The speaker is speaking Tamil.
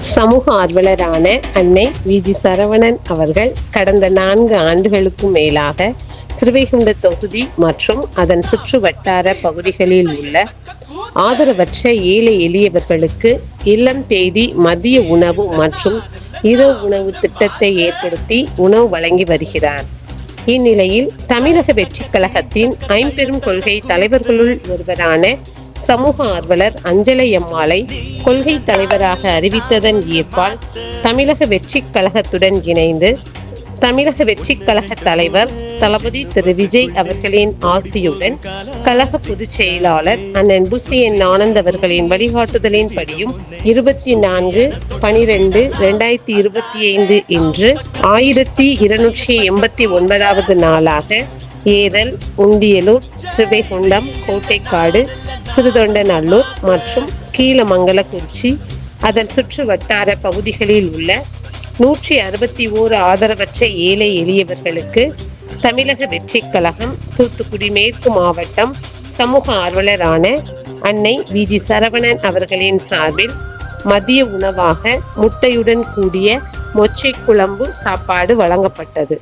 சமூக ஆர்வலரான அன்னை விஜி சரவணன் அவர்கள் கடந்த நான்கு ஆண்டுகளுக்கும் மேலாக ஸ்ரீவைகுண்ட தொகுதி மற்றும் அதன் சுற்று வட்டார பகுதிகளில் உள்ள ஆதரவற்ற ஏழை எளியவர்களுக்கு இல்லம் தேதி மதிய உணவு மற்றும் இரவு உணவு திட்டத்தை ஏற்படுத்தி உணவு வழங்கி வருகிறார். இந்நிலையில் தமிழக வெற்றி கழகத்தின் ஐம்பெரும் கொள்கை தலைவர்களுள் ஒருவரான சமூக ஆர்வலர் அஞ்சலை அம்மாளை கொள்கை தலைவராக அறிவித்ததன் ஈர்ப்பால் தமிழக வெற்றிக் கழகத்துடன் இணைந்து தமிழக வெற்றிக் கழக தலைவர் தளபதி திரு விஜய் அவர்களின் ஆசியுடன் கழக பொதுச் செயலாளர் அண்ணன் புசியன் ஆனந்த் அவர்களின் வழிகாட்டுதலின்படியும் இருபத்தி நான்கு பனிரெண்டு ரெண்டாயிரத்தி இருபத்தி ஐந்து இன்று ஆயிரத்தி இருநூற்றி எண்பத்தி ஒன்பதாவது நாளாக ஏரல் உண்டியலூர் சிவைகுண்டம் கோட்டைக்காடு சிறுதொண்டநல்லூர் மற்றும் கீழமங்கலக்குறிச்சி. அதன் சுற்று வட்டார பகுதிகளில் உள்ள நூற்றி அறுபத்தி ஓரு ஆதரவற்ற ஏழை எளியவர்களுக்கு தமிழக வெற்றிக் கழகம் தூத்துக்குடி மேற்கு மாவட்டம் சமூக ஆர்வலரான அன்னை விஜி சரவணன் அவர்களின் சார்பில் மதிய உணவாக முட்டையுடன் கூடிய மொச்சை குழம்பு சாப்பாடு வழங்கப்பட்டது.